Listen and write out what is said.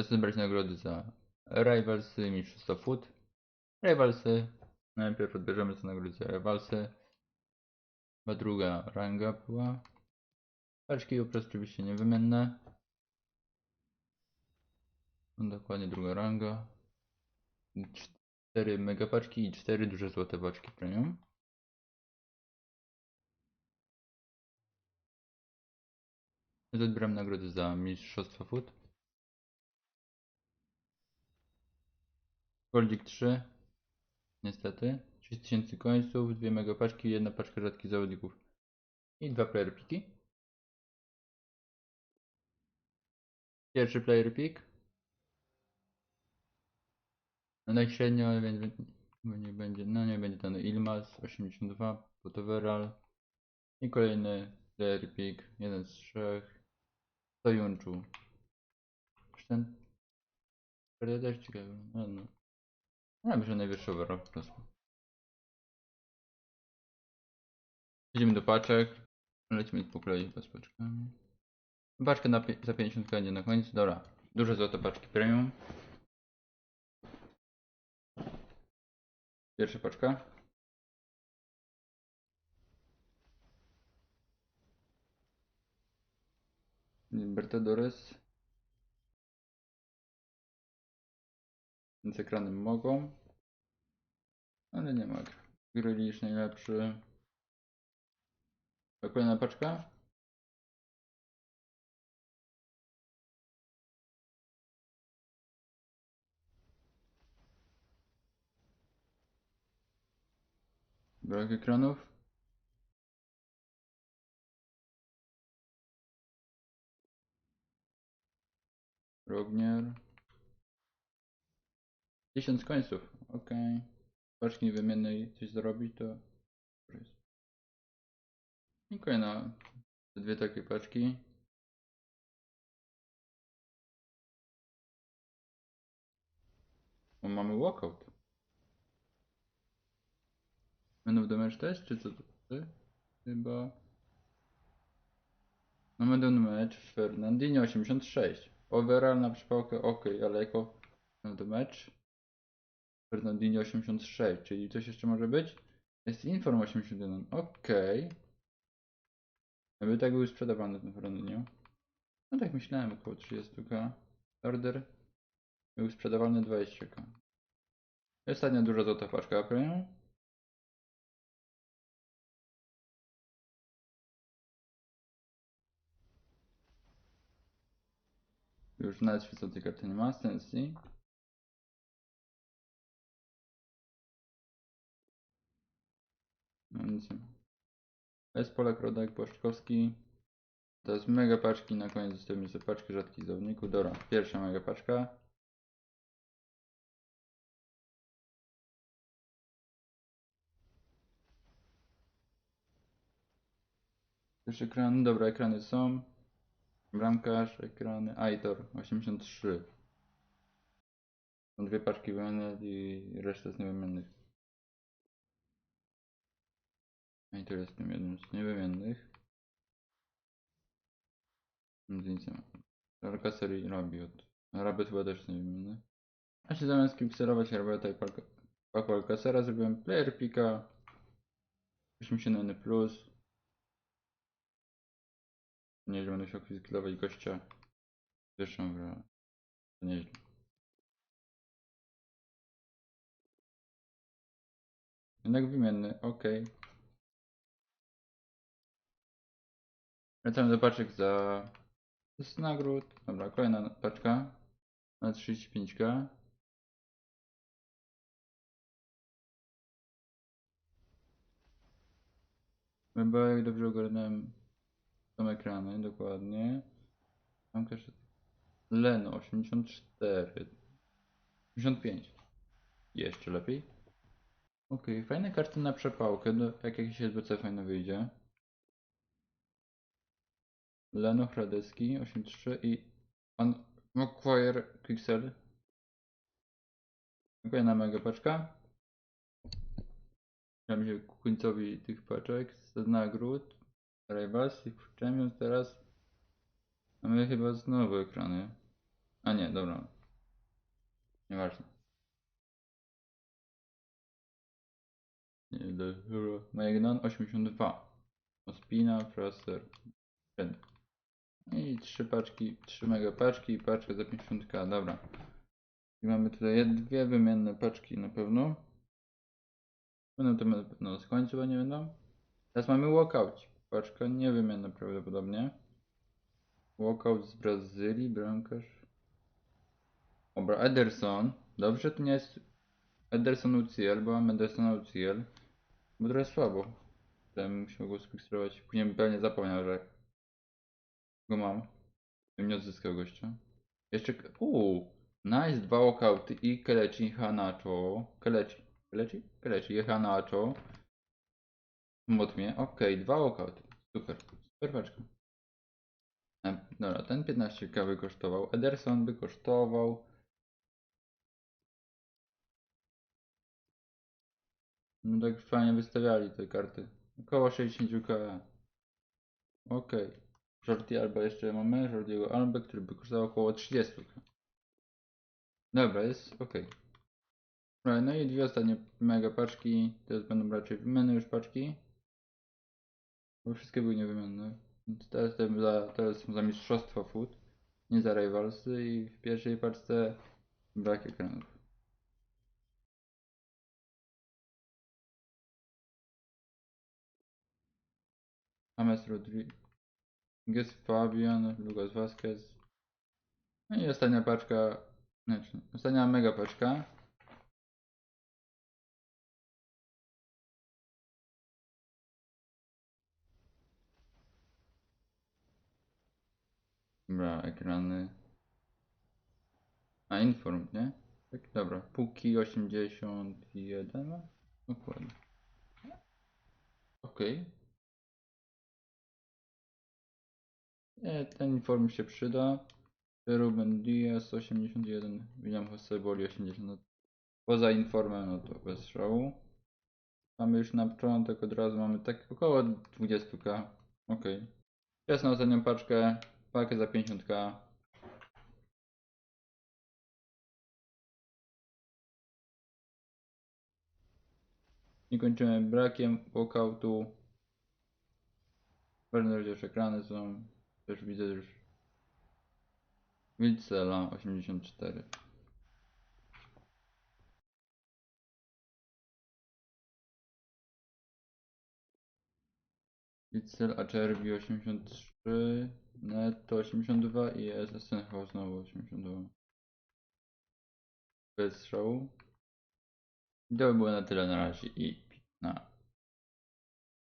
Chcę zebrać nagrody za Rivalsy, Mistrzostwo Food. Rivalsy. Najpierw odbierzemy te nagrody za Rivalsy. Chyba druga ranga była. Paczki oprócz oczywiście niewymienne. No, Dokładnie druga ranga. Cztery mega paczki i cztery duże złote paczki premium. Odbieram nagrody za Mistrzostwo Food. Goldzik 3. Niestety. 6000 końców, dwie mega paczki, jedna paczka rzadkich zawodników. I dwa player piki. Pierwszy player pick. No średnio, ale będzie, nie będzie, no nie będzie ten Ilmas 82, Potoveral. I kolejny player pick, jeden z trzech. Sojunczu. Ten? Ja też ciekawy. No, no. Ja myślę najwyższy overall po prostu. Idziemy do paczek. Lecimy po kolei bez paczkami. Paczkę na, za 50 nie na końcu. Dobra. Duże złote paczki premium. Pierwsza paczka. Libertadores. Z ekranem mogą. Ale nie ma. Grealish najlepszy. A Kolejna paczka. Brak ekranów. Rognier. 1000 końców. Ok. Paczki wymiennej coś zrobić to. I kolejna. Te dwie takie paczki. O, mamy walkout. Będą do mecz test, czy co to? Czy? Chyba. No będą mecz Fernandinho 86. Overall na przypałkę ok, ale jako do mecz Fernandinho 86, czyli coś jeszcze może być? Jest Inform 81, ok. Jakby tak był sprzedawany ten Fernandinho. No tak myślałem, około 30k. Order był sprzedawany 20k. I Ostatnia duża złota paczka premium. Już nawet świecącej karty nie ma, Sensi. Ma. Jest Polak, Rodak, Błaszczykowski. To jest mega paczki, na koniec zostawimy sobie paczki rzadkich zawodników. Dobra, pierwsza mega paczka. Też ekrany, dobra, ekrany są. Bramkarz, ekrany, Aitor 83. Są dwie paczki wymienne i reszta z niewymiennych. Aitor jest tym jednym z niewymiennych. Nic nie ma. Alcacer i Rabiot. Rabiot chyba też jest niewymienny. A się zamiast kipserować Rabiota i Paco Alcacera zrobiłem player pika. 81 plus. Nie, że będę musiał kwizykilować gościa. Że to nieźle. Jednak wymienny, ok. Wracamy do paczek za... Jest nagród. Dobra, kolejna paczka. Na 35k. Chyba jak dobrze ogarnąłem są ekrany, dokładnie. Mam też Leno 84. 85. Jeszcze lepiej. Ok, fajne karty na przepałkę, jak jakiś SBC fajny wyjdzie. Leno Hradecki 83 i Pan Macquarie Pixel. Kolejna mega paczka. Zbliżamy się końcowi tych paczek z nagród. Rivals i Champions teraz mamy chyba znowu ekrany. A nie, dobra. Nieważne. Magnon 82. Ospina, Fraser. Ten. I trzy paczki, trzy mega paczki i paczka za 50k, dobra. I mamy tutaj dwie wymienne paczki na pewno. Będą to na pewno z końca, bo nie będą. Teraz mamy walkout. Paczka niewymienna prawdopodobnie. Walkout z Brazylii, bramkarz. Dobra, Ederson. Dobrze, to nie jest Ederson UCL, bo mam Edersona UCL. Bo trochę słabo. Ten musimy go sfiksować. Później pewnie zapomniał, że go mam. Bym nie odzyskał gościa. Jeszcze. Uuu, nice, dwa walkouty i Kelechi Hanacho. Kelechi. Kelechi? Kelechi i Hanacho. Motmie. Okej, dwa walkouty. Super. Super paczka. E, Dobra, ten 15k by kosztował. Ederson by kosztował. No tak fajnie wystawiali te karty. Około 60k. Okej. Jordi Alba jeszcze mamy. Jordiego Alba, który by kosztował około 30k. Dobra, jest ok. Dobra, no i dwie ostatnie mega paczki. Teraz będą raczej wymienne już paczki. Bo wszystkie były niewymienne. Teraz jestem za, teraz za mistrzostwo food. Nie za rivalsy i w pierwszej paczce brak ekranów. James Rodriguez, Fabian, Lucas Vasquez. No i ostatnia paczka, znaczy, ostatnia mega paczka. Dobra, ekrany. A, inform, nie? Tak, dobra. Póki 81 ma? Dokładnie. Okej. Nie, ten inform się przyda. Ruben Diaz 81, William Jose Boli 80. No, poza informem, no to bez szału. Mamy już na początek, od razu mamy tak około 20k. Okej. Teraz na ostatnią paczkę, pakę za 50k. I kończymy brakiem walkoutu. Pewnie już ekrany są. Też widzę już. Wilcela 84. Witzel Acerbi 83. Netto 82 i SSN chyba znowu 82. Bez szału. I to by było na tyle na razie i na